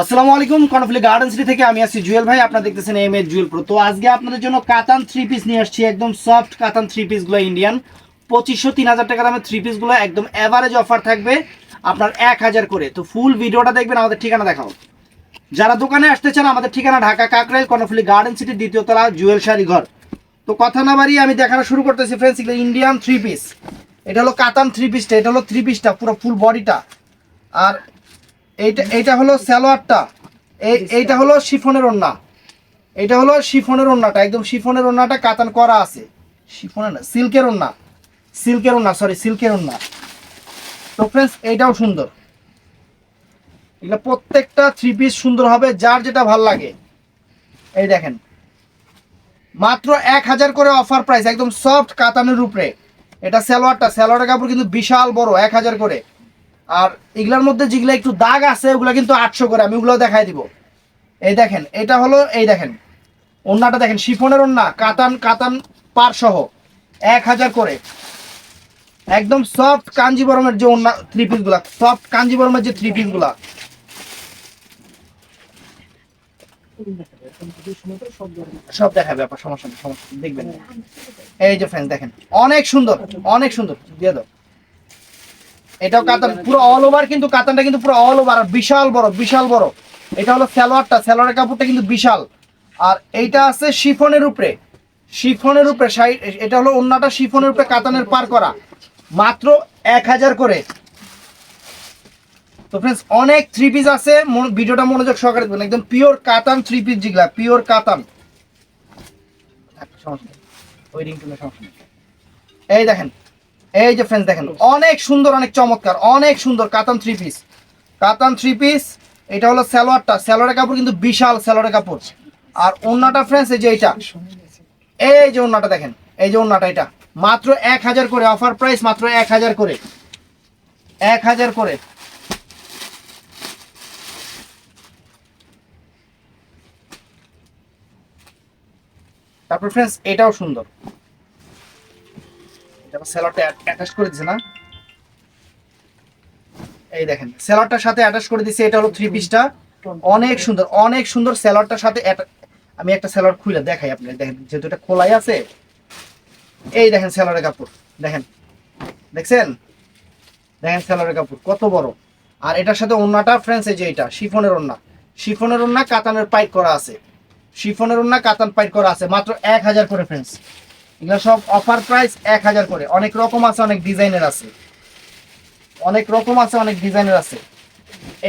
আসসালামু আলাইকুম, Karnaphuli garden city থেকে আমি আছি জুয়েল ভাই। আপনারা দেখতেছেন এম এর জুয়েল প্রো তো আজকে আপনাদের জন্য কাতান থ্রি পিস নিয়ে আসছি, একদম সফট কাতান থ্রি পিসগুলো ইন্ডিয়ান পঁচিশশো তিন হাজার টাকা দামের থ্রি পিসগুলো একদম অ্যাভারেজ অফার থাকবে আপনার এক হাজার করে। তো ফুল ভিডিওটা দেখবেন, আমাদের ঠিকানা দেখাও যারা দোকানে আসতে চান, আমাদের ঠিকানা ঢাকা কাকরাইল, কর্ণফুলি গার্ডেন সিটি দ্বিতীয় তলা, জুয়েল শাড়ি ঘর। তো কথা না বাড়িয়ে আমি দেখানো শুরু করতেছি ফ্রেন্ডস এগুলো ইন্ডিয়ান থ্রি পিস এটা হলো কাতান থ্রি পিসটা এটা হলো থ্রি পিসটা পুরো ফুল বডিটা আর এইটা এইটা হলো স্যালোয়ারটা এই, এইটা হলো শিফনের ওন্না এটা হলো শিফনের ওন্নাটা একদম শিফনের ওন্নাটা কাতান করা আছে। শিফনের না, সিল্কের ওন্না সিল্কের ওন্না সরি সিল্কের ওন্না তো ফ্রেন্ডস এইটাও সুন্দর। এগুলো প্রত্যেকটা থ্রি পিস সুন্দর হবে, যার যেটা ভালো লাগে। এই দেখেন। মাত্র এক হাজার করে অফার প্রাইস একদম সফট কাতানের উপরে। এটা সালোয়ারটা, সালোয়ারের কাপড় কিন্তু বিশাল বড়, এক হাজার করে। আর এগুলার মধ্যে যেগুলো একটু দাগ আছে, ওগুলো কিন্তু আটশো করে, আমি ওগুলো দেখাই দিব। এই দেখেন, এটা হলো এই দেখেন, ওন্নাটা দেখেন, শিফনের ওন্না, কাতান কাতান পার সহ, এক হাজার করে। একদম সফট কাঞ্জিবরমের যে ওন্না থ্রি পিসগুলা সফট কাঞ্জিবরমের যে থ্রি পিসগুলা সব দেখাবে আপনার সমস্যা সমস্যা দেখবেন। এই যে ফ্রেন্ড দেখেন, অনেক সুন্দর অনেক সুন্দর, দিয়ে দাও। এটাও কাতান পুরো অল ওভার কিন্তু কাতানটা কিন্তু পুরো অল ওভার বিশাল বড় বিশাল বড়। এটা হলো সালোয়ারটা, সালোয়ারের কাপড়টা কিন্তু বিশাল। আর এইটা আছে শিফনের উপরে। শিফনের উপরে, সাই- এটা হলো অন্যটা শিফনের উপরে কাতানের পার করা। মাত্র এক হাজার করে। তো ফ্রেন্ডস অনেক থ্রি পিস আছে। ভিডিওটা মনোযোগ সহকারে দেখবেন। একদম পিওর কাতান থ্রি পিস যেগুলা পিওর কাতান। নেই। এই দেখেন এই যে ফ্রেন্ডস দেখেন, অনেক সুন্দর, অনেক চমৎকার, অনেক সুন্দর কাতান থ্রি পিস কাতান থ্রি পিস এটা হলো স্যালোয়ারটা সালোয়ারের কাপড় কিন্তু বিশাল স্যালোয়ারের কাপড়। আর ওন্নাটা ফ্রেন্ডস এই যে এইটা। এই যে ওন্নাটা দেখেন, এই যে ওন্নাটা এটা। মাত্র এক হাজার করে অফার প্রাইস মাত্র এক হাজার করে। এক হাজার করে। তারপর ফ্রেন্ডস এটাও সুন্দর। এই কাপড়, দেখেন, দেখছেন? দেখেন কাপড়, কত বড়। আর এটার সাথে ফ্রেন্ডস এই যে এটা, শিফনের ওন্না। শিফনের ওন্না কাতানের পাইট করা আছে। শিফনের ওন্না কাতান পাইট করা আছে, মাত্র এক হাজার করে ফ্রেন্ডস এগুলো সব অফার প্রাইস এক হাজার করে। অনেক রকম আছে, অনেক ডিজাইনের আছে। অনেক রকম আছে, অনেক ডিজাইনের আছে।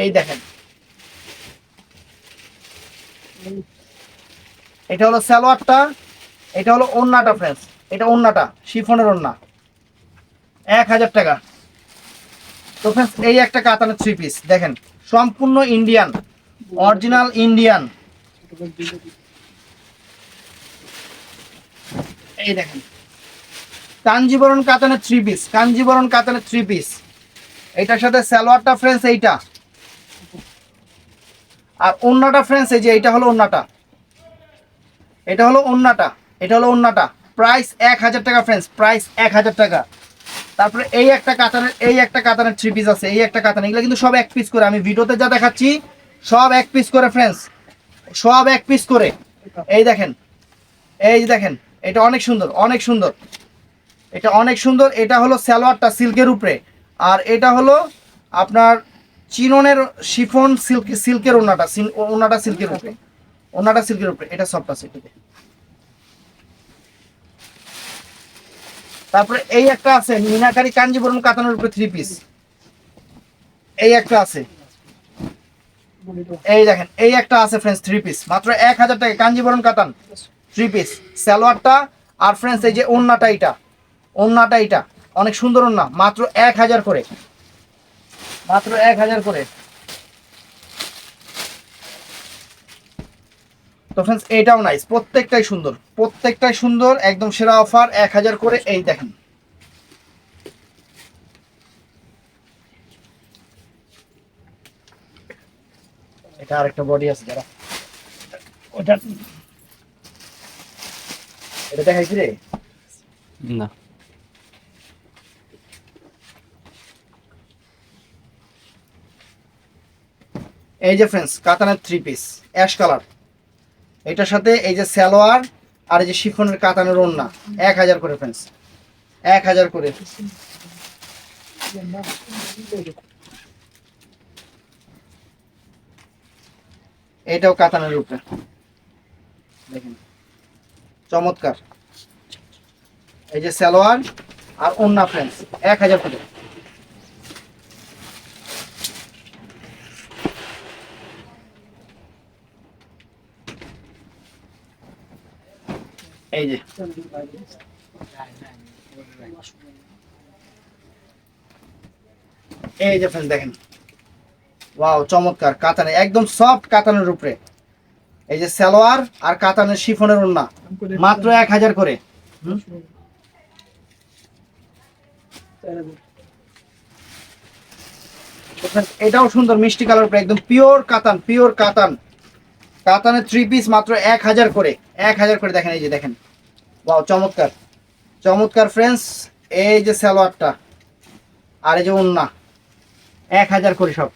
এই দেখেন। এটা হলো সালোয়ারটা, এটা হলো ওন্নাটা ফ্রেন্ডস এটা ওন্নাটা, শিফনের ওন্না। এক হাজার টাকা। তো ফ্রেন্ডস এই একটা কাতানের থ্রি পিস দেখেন, সম্পূর্ণ ইন্ডিয়ান অরিজিনাল ইন্ডিয়ান এই দেখেন। কাঞ্জিবরণ কাতানের থ্রি পিস কাঞ্জিবরণ কাতানের থ্রি পিস এটার সাথে সালোয়ারটা ফ্রেন্ডস এইটা। আর ওন্নাটা ফ্রেন্ডস এই যে এইটা হলো ওন্নাটা। এটা হলো ওন্নাটা, এটা হলো ওন্নাটা। প্রাইস এক হাজার টাকা ফ্রেন্ডস প্রাইস এক হাজার টাকা। তারপরে এই একটা কাতানের, এই একটা কাতানের থ্রি পিস আছে, এই একটা কাতান এগুলো কিন্তু সব এক পিস করে। আমি ভিডিওতে যা দেখাচ্ছি, সব এক পিস করে ফ্রেন্ডস সব এক পিস করে। এই দেখেন এই দেখেন। এটা অনেক সুন্দর অনেক সুন্দর। এটা অনেক সুন্দর, এটা হলো সালোয়ারটা সিল্কের উপরে। আর এটা হলো আপনার চিননের শিফন সিল্ক, সিল্কের ওনাটা ওনাটা সিল্কের উপরে। ওনাটা সিল্কের উপরে, এটা সফট আছে এটাতে। তারপরে এই একটা আছে, মিনাকারি কাঞ্জিবরম কাতানোর উপরে থ্রি পিস এই একটা আছে। এই দেখেন, এই একটা আছে ফ্রেন্ডস থ্রি পিস মাত্র এক হাজার টাকা, কাঞ্জিবরম কাতান। থ্রি পিস সালোয়ারটা আর ফ্রেন্ডস এই যে ওন্নাটা এইটা। ওন্নাটা এইটা। অনেক সুন্দর ওন্না। মাত্র এক হাজার করে। মাত্র এক হাজার করে। তো ফ্রেন্ডস এটাও নাইস প্রত্যেকটাই সুন্দর। প্রত্যেকটাই সুন্দর, একদম সেরা অফার এক হাজার করে। এই দেখেন। এটা আরেকটা বডি আছে যারা ওটা এটা দেখাইছি রে? না। এই যে ফ্রেন্ডস কাতানের থ্রি পিস অ্যাশ কালার এটার সাথে এই যে সালোয়ার আর এই যে শিফনের কাতানের ওড়না এক হাজার করে ফ্রেন্ডস এক হাজার করে। এটাও কাতানের উপরে। দেখেন। চমৎকার। এই যে সালোয়ার আর ওন্না ফ্রেন্ডস, এক হাজার করে এই যে। এই যে ফ্রেন্ডস দেখেন। ওয়াও, চমৎকার। কাতানে, একদম সফট কাতানের উপরে। এই যে সালোয়ার আর কাতানের শিফনের ওন্না মাত্র এক হাজার করে। এটাও সুন্দর, মিষ্টি কালার উপরে, একদম পিওর কাতান পিওর কাতান। কাতানের থ্রি পিস মাত্র এক হাজার করে, এক হাজার করে দেখেন, এই যে দেখেন। ওয়াও চমৎকার। চমৎকার ফ্রেন্ডস এই যে সালোয়ারটা আর এই যে ওন্না এক হাজার করে সব।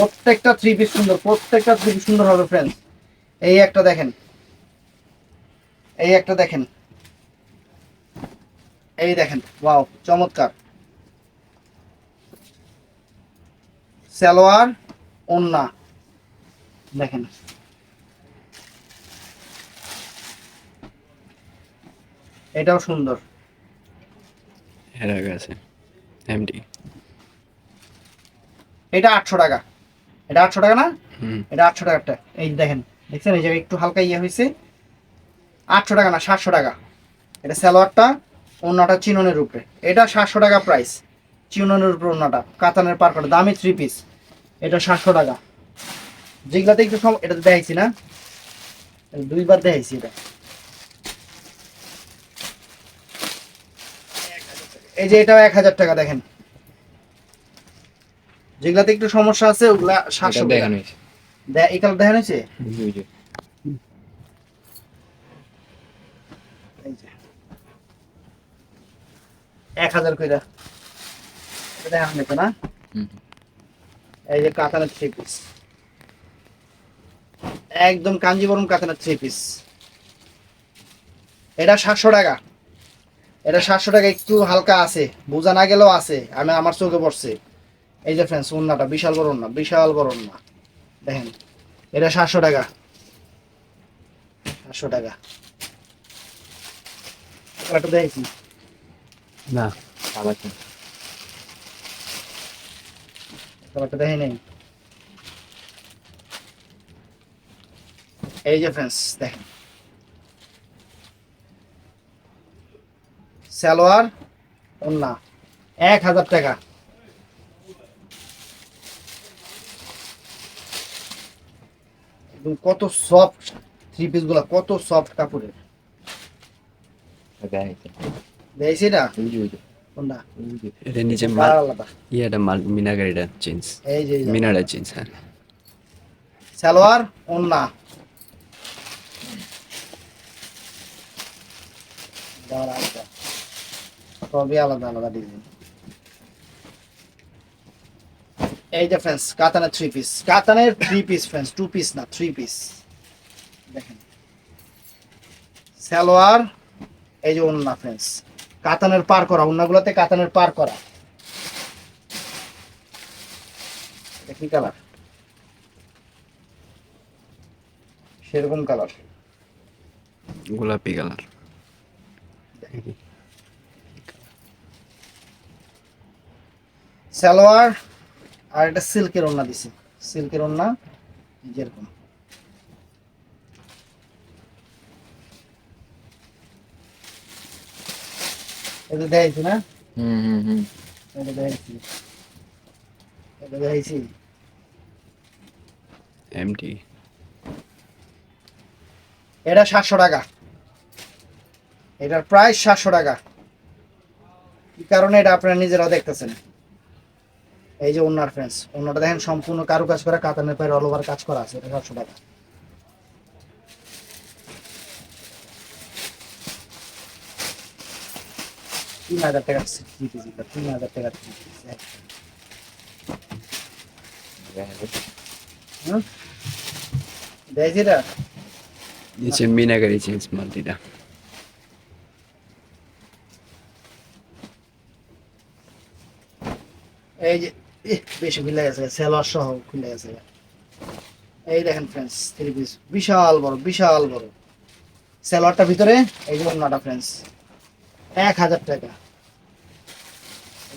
প্রত্যেকটা থ্রি পিস সুন্দর প্রত্যেকটা থ্রি পিস সুন্দর হবে ফ্রেন্ডস এই একটা দেখেন। এই একটা দেখেন। এই দেখেন ওয়াও চমৎকার। সালোয়ার ওন্না। দেখেন। এটাও সুন্দর। আছে এটা আটশো টাকা। এটা আটশো টাকা না? এটা আটশো টাকারটা এই দেখেন দেখছেন? এই যে একটু হালকা ইয়ে হয়েছে। আটশো টাকা না সাতশো টাকা। এটা সালোয়ারটা অন্যটা চিননের উপরে। এটা সাতশো টাকা প্রাইস চিননের উপরে অন্যটা কাতানের পার দামি থ্রি পিস এটা সাতশো টাকা। যেগুলাতে একটু সম এটা দেখাইছি না। দুইবার দেখাইছি এটা। এই যে এটাও এক হাজার টাকা দেখেন। যেগুলাতে একটু সমস্যা আছে ওগুলা সাতশো দেখানো হয়েছে। এই কালার দেখানো হয়েছে? এক হাজার কইরা। দেখানো হয়েছে না? এই যে কাতানের থ্রি পিস একদম কাঞ্জিবরম কাতানের থ্রি পিস এটা সাতশো টাকা। এটা সাতশো টাকা একটু হালকা আছে বোঝা না গেলেও আছে আমি আমার চোখে পড়ছে। এই যে ফ্রেন্ডস উন্নাটা বিশাল বড় উন্না বিশাল বড় উন্না দেখেন এটা সাতশো টাকা। সাতশো টাকা। একটা না। আবার নেই? এই যে ফ্রেন্ডস দেখেন। সালোয়ার ওন্না এক হাজার টাকা। একদম কত সফট থ্রি পিসগুলা কত সফট কাপড়ের। দেখাইছে। কোনটা? এটা নিচে মাল মাল মিনাগারিটা এই যে হ্যাঁ। সালোয়ার ওন্না। সবই আলাদা আলাদা ডিজাইন এই যে ফ্রেন্ডস কাতানের three piece কাতানের three piece friends two piece না থ্রি পিস দেখেন। সালোয়ার এই যে ওন্না ফ্রেন্ডস কাতানের পার করা ওন্নাগুলোতে কাতানের পার করা। কি কালার সেরকম কালার গোলাপি কালার সালোয়ার আর এটা সিল্কের ওন্না দিছে। সিল্কের এই যেরকম এটা দেখাইছি না? হুম হুম হুম। এটা দেখাইছি। এটা দেখাইছি। এমডি এটা সাতশো টাকা। এটার প্রাইস সাতশো টাকা। কি কারণে এটা আপনারা নিজেরাও দেখতেছেন? এই যে ওনার ফ্রেন্ডস ওনাটা দেখেন সম্পূর্ণ কারু কাজ করা কাতানের পায়ের অল ওভার কাজ করা আছে এটা সাতশো টাকা। তিন হাজার টাকা তিন হাজার টাকা এটা নিচে মাল্টিটা। এই যে বেশি খুলে গেছে সেলর সহ খুলে গেছে। এই দেখেন ফ্রেন্ডস থ্রি পিস বিশাল বড় বিশাল বড়। সেলরটা ভিতরে এই যে অন্যটা ফ্রেন্ডস এক হাজার টাকা।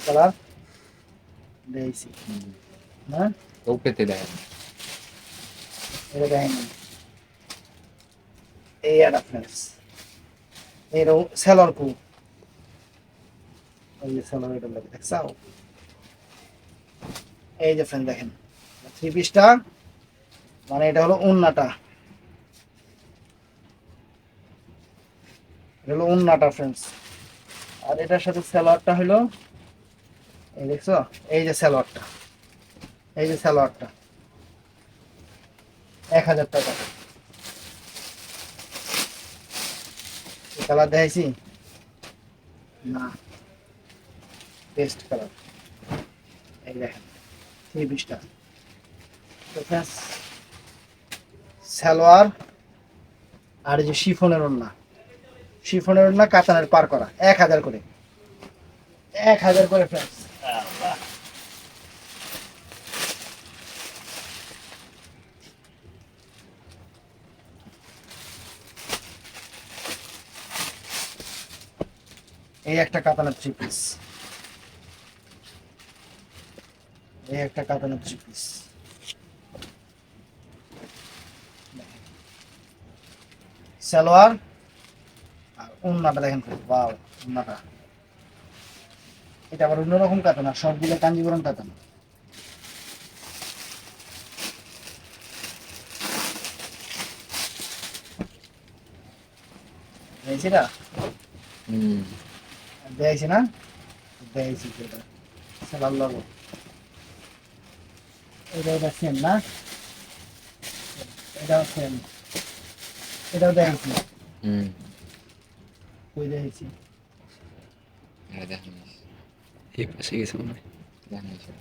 কালার দেখছি। হ্যাঁ? ওকেতে দেখেন। এটা দেখেন। এই একটা ফ্রেন্ডস এই সেলর কু এই সেলর এটা লাগে দেখছাও এই যে ফ্রেন্ড দেখেন থ্রি পিসটা মানে এটা হলো উন্নাটা। এটা হলো উন্নাটা ফ্রেন্ডস আর এটার সাথে স্যালোয়ারটা হলো, এই দেখছ? এই যে স্যালোয়ারটা এই যে স্যালোয়ারটা এক হাজার টাকা। কালার দেখাইছি? না। বেস্ট কালার এই দেখেন। তো ফ্রেন্ডস সালোয়ার আর এই যে শিফনের ওড়না। শিফনের ওড়না কাতানের পার করা, এক হাজার করে। এক হাজার করে ফ্রেন্ডস এই একটা কাতানের থ্রি পিস এই একটা কাতানের থ্রি পিস সালোয়ার আর উন্নাটা দেখেন বাও উন্নাটা এটা আবার অন্যরকম কাতানা সবগুলো কাঞ্জিবরম কাতানা দেখছি না দেখছি না? দেখছি এটা। সালাম লাগো এটা এটা সেম না এটাও সেম এটাও দেখছি হুম কই দেখছি এটা দেখেন এই পাশে গেছে মনে হয় দেখেন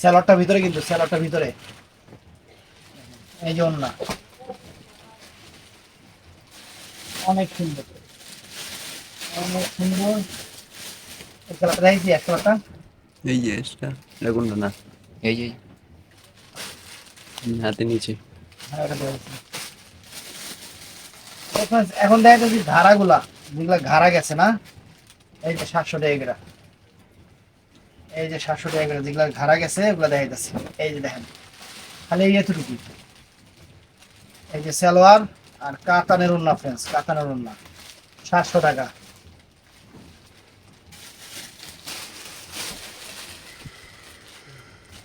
স্যালাডটা ভিতরে কিন্তু স্যালাডটা ভিতরে এই যে না অনেক সুন্দর। অনেক সুন্দর। এই যে এটা কোনটা? না। এই এই হাতে নিচে। হ্যাঁ। এখন দেখা যাচ্ছে ধারাগুলা যেগুলা ঘাড়া গেছে না এই যে সাতশো টাকা এই যে সাতশো টাকা যেগুলা ঘাড়া গেছে ওগুলা দেখা যাচ্ছে। এই যে দেখেন খালি এই এতটুকু এই যে সালোয়ার আর কাতানের উন্না ফ্রেন্স কাতানের উন্না। সাতশো টাকা।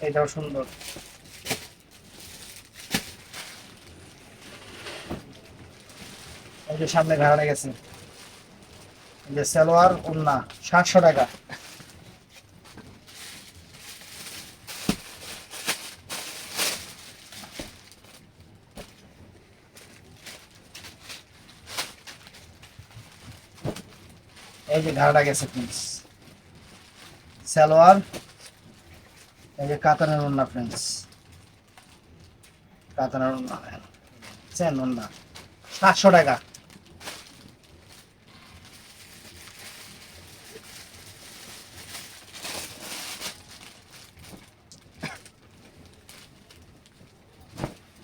এটাও সুন্দর। যে সামনে ঘাড়া গেছে। যে সালোয়ার উন্না, সাতশো টাকা। যে ঘাড়া গেছে প্রিন্স সালোয়ার, এই যে কাতানের উন্না ফ্রেন্ডস কাতানের উন্না সেন উন্না সাতশো টাকা।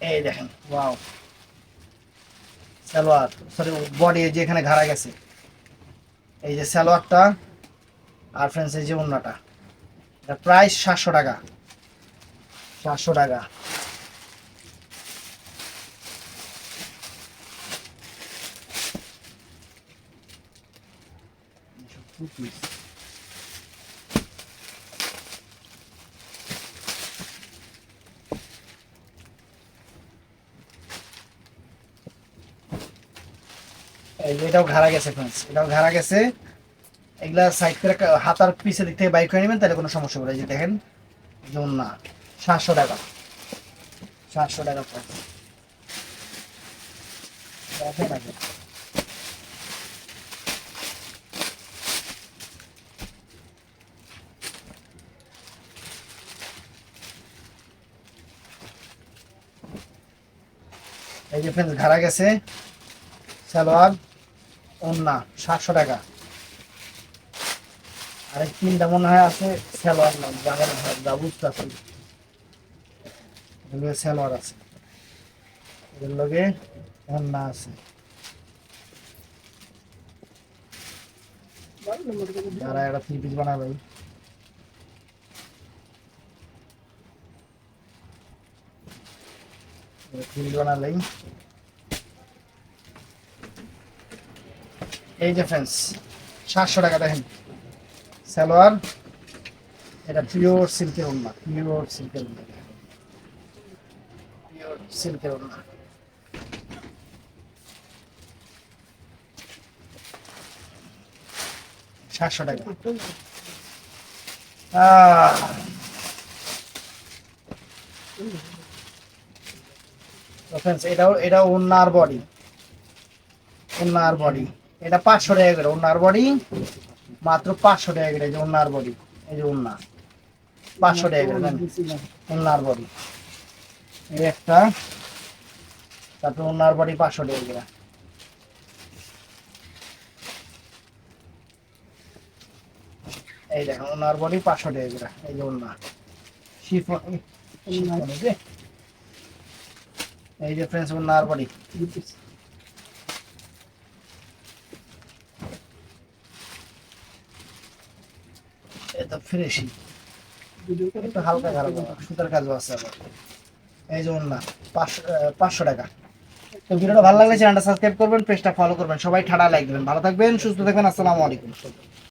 এই দেখেন ওয়াও সালোয়ার সরি বডি যেখানে ঘাড়া গেছে এই যে সালোয়ারটা আর ফ্রেন্ডস এই যে অন্যটা প্রাইস সাতশো টাকা। সাতশো টাকা। এই এটাও ঘাড়া গেছে ফ্রেন্ডস এটাও ঘাড়া গেছে। এগুলা সাইড করে হাতার পিছের দিক থেকে বাইক করে নেবেন, তাহলে কোনো সমস্যা হবে যে দেখেন যেমন না, সাতশো টাকা। সাতশো টাকা। এই যে ফ্রেন্ডস ঘাড়া গেছে। সালোয়ার। ওন্না সাতশো টাকা। আরেক তিনটা মনে হয় আছে, সালোয়ার নাম, জানেন যা বুঝতে আছে এগুলো সালোয়ার আছে। এগুলো লগে ওন্না আছে। যারা একটা থ্রি পিস বানাবে। থ্রি পিস এই যে সাতশো টাকা দেখেন। সালোয়ার, এটা পিওর সিল্কের ওড়না পিওর সিল্কের পিওর সিল্কের ওড়না। সাতশো টাকা। এটাও এটাও ওনার বডি ওনার বডি এটা পাঁচশো টাকা করে ওনার বডি, মাত্র পাঁচশো টাকা করে ওনার বডি, এই যে ওনা পাঁচশো টাকা করে বডি। এই একটা, তারপর ওনার বডি পাঁচশো টাকা করে। এই দেখেন ওনার বডি পাঁচশো টাকা এই যে ওনা শিফন এই যে। ফ্রেন্ডস ওনার বডি এটা ফ্রেশই একটু হালকা খারাপ সুতার কাজও আছে আবার এই যেমন না পাঁচশো পাঁচশো টাকা। তো ভিডিওটা ভালো লাগলে চ্যানেলটা সাবস্ক্রাইব করবেন, পেজটা ফলো করবেন, সবাই ঠাডা লাইক দেবেন। ভালো থাকবেন, সুস্থ থাকবেন, আসসালামু আলাইকুম।